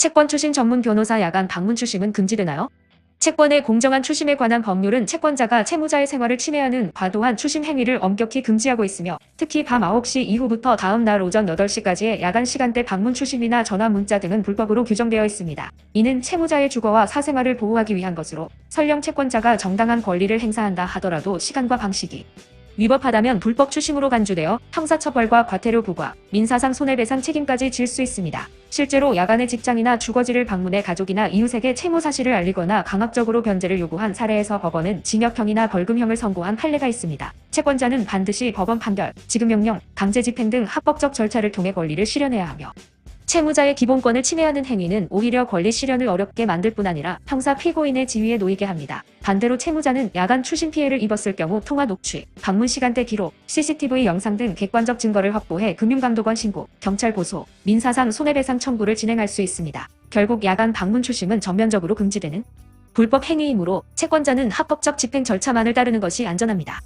채권 추심 전문 변호사 야간 방문 추심은 금지되나요? 채권의 공정한 추심에 관한 법률은 채권자가 채무자의 생활을 침해하는 과도한 추심 행위를 엄격히 금지하고 있으며 특히 밤 9시 이후부터 다음 날 오전 8시까지의 야간 시간대 방문 추심이나 전화 문자 등은 불법으로 규정되어 있습니다. 이는 채무자의 주거와 사생활을 보호하기 위한 것으로 설령 채권자가 정당한 권리를 행사한다 하더라도 시간과 방식이 위법하다면 불법 추심으로 간주되어 형사처벌과 과태료 부과, 민사상 손해배상 책임까지 질 수 있습니다. 실제로 야간에 직장이나 주거지를 방문해 가족이나 이웃에게 채무 사실을 알리거나 강압적으로 변제를 요구한 사례에서 법원은 징역형이나 벌금형을 선고한 판례가 있습니다. 채권자는 반드시 법원 판결, 지급명령, 강제집행 등 합법적 절차를 통해 권리를 실현해야 하며 채무자의 기본권을 침해하는 행위는 오히려 권리 실현을 어렵게 만들 뿐 아니라 형사 피고인의 지위에 놓이게 합니다. 반대로 채무자는 야간 추심 피해를 입었을 경우 통화 녹취, 방문 시간대 기록, CCTV 영상 등 객관적 증거를 확보해 금융감독원 신고, 경찰 고소, 민사상 손해배상 청구를 진행할 수 있습니다. 결국 야간 방문 추심은 전면적으로 금지되는 불법 행위이므로 채권자는 합법적 집행 절차만을 따르는 것이 안전합니다.